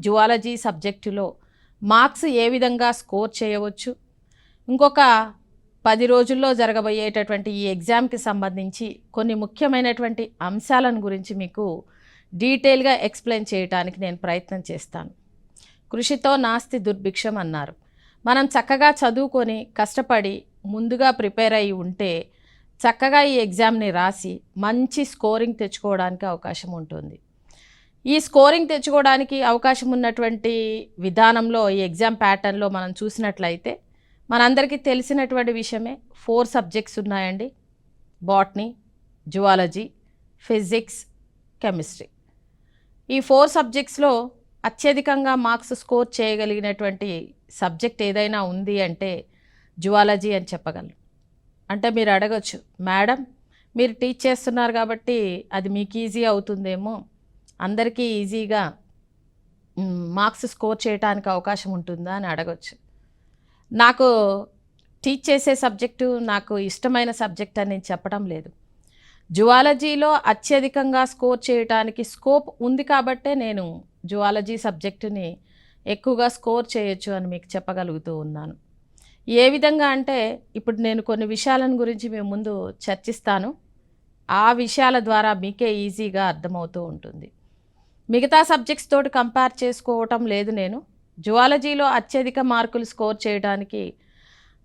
Zoology సబ్జెక్టులో marks ఏ విధంగా score చేయవచ్చు? ఇంకొక పది రోజుల్లో జరగబోయేటటువంటి ఈ ఎగ్జామ్కి సంబంధించి కొన్ని ముఖ్యమైనటువంటి అంశాలను గురించి మీకు డీటెయిల్గా ఎక్స్ప్లెయిన్ చేయడానికి నేను ప్రయత్నం చేస్తాను. కృషితో నాస్తి దుర్భిక్షం అన్నారు. మనం చక్కగా చదువుకొని కష్టపడి ముందుగా ప్రిపేర్ అయ్యి ఉంటే చక్కగా ఈ ఎగ్జామ్ని రాసి మంచి స్కోరింగ్ తెచ్చుకోవడానికి అవకాశం ఉంటుంది. ఈ స్కోరింగ్ తెచ్చుకోవడానికి అవకాశం ఉన్నటువంటి విధానంలో ఈ ఎగ్జామ్ ప్యాటర్న్లో మనం చూసినట్లయితే మనందరికీ తెలిసినటువంటి విషయమే ఫోర్ సబ్జెక్ట్స్ ఉన్నాయండి. Botany zoology physics chemistry. ఈ ఫోర్ సబ్జెక్ట్స్లో అత్యధికంగా మార్క్స్ స్కోర్ చేయగలిగినటువంటి సబ్జెక్ట్ ఏదైనా ఉంది అంటే జువాలజీ అని చెప్పగలను. అంటే మీరు అడగచ్చు మేడం మీరు టీచ్ చేస్తున్నారు కాబట్టి అది మీకు ఈజీ అవుతుందేమో అందరికీ ఈజీగా మార్క్స్ స్కోర్ చేయడానికి అవకాశం ఉంటుందా అని అడగచ్చు. నాకు టీచ్ చేసే సబ్జెక్టు నాకు ఇష్టమైన సబ్జెక్ట్ అని నేను చెప్పడం లేదు. జువాలజీలో అత్యధికంగా స్కోర్ చేయడానికి స్కోప్ ఉంది కాబట్టే నేను జువాలజీ సబ్జెక్టుని ఎక్కువగా స్కోర్ చేయొచ్చు అని మీకు చెప్పగలుగుతూ ఉన్నాను. ఏ విధంగా అంటే ఇప్పుడు నేను కొన్ని విషయాలను గురించి మేము ముందు చర్చిస్తాను. ఆ విషయాల ద్వారా మీకే ఈజీగా అర్థమవుతూ ఉంటుంది. మిగతా సబ్జెక్ట్స్ తోటి కంపేర్ చేసుకోవటం లేదు నేను. జువాలజీలో అత్యధిక మార్కులు స్కోర్ చేయడానికి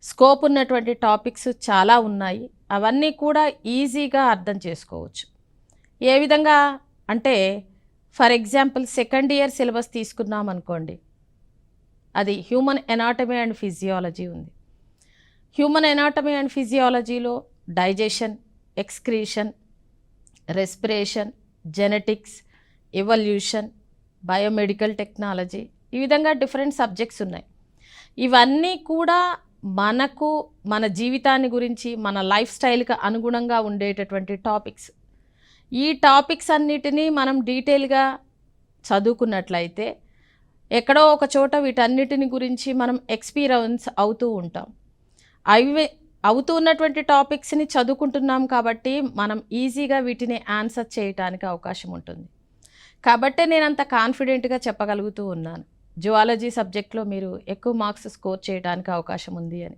స్కోప్ ఉన్నటువంటి టాపిక్స్ చాలా ఉన్నాయి. అవన్నీ కూడా ఈజీగా అర్థం చేసుకోవచ్చు. ఏ విధంగా అంటే for example second year syllabus తీసుకున్నాం అనుకోండి. అది హ్యూమన్ ఎనాటమీ అండ్ ఫిజియాలజీ ఉంది. Human anatomy and ఫిజియాలజీలో digestion excretion respiration genetics evolution biomedical technology ఈ విధంగా డిఫరెంట్ సబ్జెక్ట్స్ ఉన్నాయి. ఇవన్నీ కూడా మనకు మన జీవితాన్ని గురించి మన లైఫ్ స్టైల్కి అనుగుణంగా ఉండేటటువంటి టాపిక్స్ ఈ టాపిక్స్ అన్నిటినీ మనం డీటెయిల్గా చదువుకున్నట్లయితే ఎక్కడో ఒక చోట వీటన్నిటిని గురించి మనం ఎక్స్పీరియన్స్ అవుతూ ఉంటాం. అవి అవుతూ ఉన్నటువంటి టాపిక్స్ని చదువుకుంటున్నాం కాబట్టి మనం ఈజీగా వీటిని ఆన్సర్ చేయటానికి అవకాశం ఉంటుంది. కాబట్టే నేను అంత కాన్ఫిడెంట్గా చెప్పగలుగుతూ ఉన్నాను. జువాలజీ సబ్జెక్ట్లో మీరు ఎక్కువ మార్క్స్ స్కోర్ చేయడానికి అవకాశం ఉంది అని.